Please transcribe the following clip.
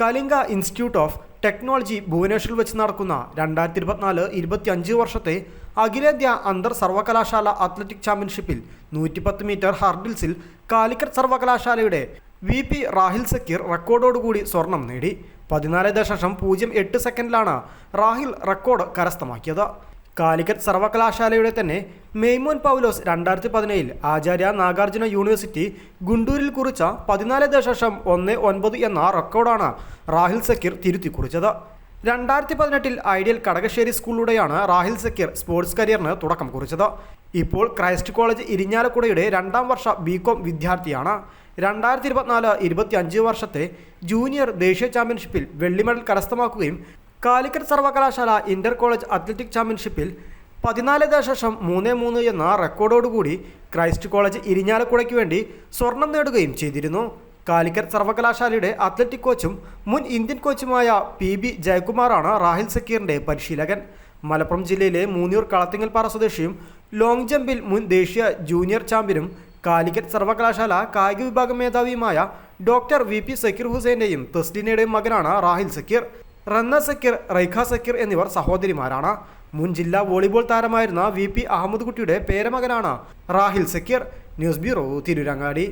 Kalinga institute of technology ഭുവനേശ്വറിൽ വെച്ച് നടക്കുന്ന രണ്ടായിരത്തി ഇരുപത്തിനാല് ഇരുപത്തി അഞ്ച് വർഷത്തെ അഖിലേന്ത്യാ അന്തർ സർവകലാശാല അത്ലറ്റിക് ചാമ്പ്യൻഷിപ്പിൽ നൂറ്റിപ്പത്ത് മീറ്റർ ഹർഡിൽസിൽ കാലിക്കറ്റ് സർവകലാശാലയുടെ വി പി റാഹിൽ സക്കീർ റെക്കോർഡോടുകൂടി സ്വർണം നേടി. പതിനാല് ദശാംശം പൂജ്യം എട്ട് സെക്കൻഡിലാണ് റാഹിൽ റെക്കോർഡ് കരസ്ഥമാക്കിയത്. കാലിക്കറ്റ് സർവകലാശാലയുടെ തന്നെ മെയ്മോൻ പൗലോസ് രണ്ടായിരത്തി പതിനേഴിൽ ആചാര്യ നാഗാർജുന യൂണിവേഴ്സിറ്റി ഗുണ്ടൂരിൽ കുറിച്ച പതിനാല് ദശാംശം ഒന്ന് ഒൻപത് എന്ന റെക്കോർഡാണ് റാഹിൽ സക്കീർ തിരുത്തി കുറിച്ചത് രണ്ടായിരത്തി പതിനെട്ടിൽ ഐഡിയൽ കടകശ്ശേരി സ്കൂളിലൂടെയാണ് റാഹിൽ സക്കീർ സ്പോർട്സ് കരിയറിന് തുടക്കം കുറിച്ചത്. ഇപ്പോൾ ക്രൈസ്റ്റ് കോളേജ് ഇരിഞ്ഞാലക്കുടയുടെ രണ്ടാം വർഷ ബികോം വിദ്യാർത്ഥിയാണ്. രണ്ടായിരത്തി ഇരുപത്തിനാല് ഇരുപത്തി അഞ്ച് വർഷത്തെ ജൂനിയർ ദേശീയ ചാമ്പ്യൻഷിപ്പിൽ വെള്ളി മെഡൽ കരസ്ഥമാക്കുകയും കാലിക്കറ്റ് സർവകലാശാല ഇന്റർ കോളേജ് അത്ലറ്റിക് ചാമ്പ്യൻഷിപ്പിൽ പതിനാല് ദശാംശം മൂന്ന് മൂന്ന് എന്ന റെക്കോർഡോടുകൂടി ക്രൈസ്റ്റ് കോളേജ് ഇരിഞ്ഞാലക്കുടയ്ക്ക് വേണ്ടി സ്വർണം നേടുകയും ചെയ്തിരുന്നു. കാലിക്കറ്റ് സർവകലാശാലയുടെ അത്ലറ്റിക് കോച്ചും മുൻ ഇന്ത്യൻ കോച്ചുമായ പി ബി ജയകുമാറാണ് റാഹിൽ സക്കീറിന്റെ പരിശീലകൻ. മലപ്പുറം ജില്ലയിലെ മൂന്നൂർ കളത്തിങ്ങൽപ്പാറ സ്വദേശിയും ലോങ് ജമ്പിൽ മുൻ ദേശീയ ജൂനിയർ ചാമ്പ്യനും കാലിക്കറ്റ് സർവകലാശാല കായിക വിഭാഗം മേധാവിയുമായ ഡോക്ടർ വി പി സക്കീർ ഹുസൈന്റെയും തസ്ലീനയുടെയും മകനാണ് റാഹിൽ സക്കീർ. റന്ന സക്കീർ റൈഖ സക്കീർ എന്നിവർ സഹോദരിമാരാണ്. മുൻ ജില്ലാ വോളിബോൾ താരമായിരുന്ന വി പി അഹമ്മദ് കുട്ടിയുടെ പേരമകനാണ് Rahil Zakir. News bureau Tirurangadi.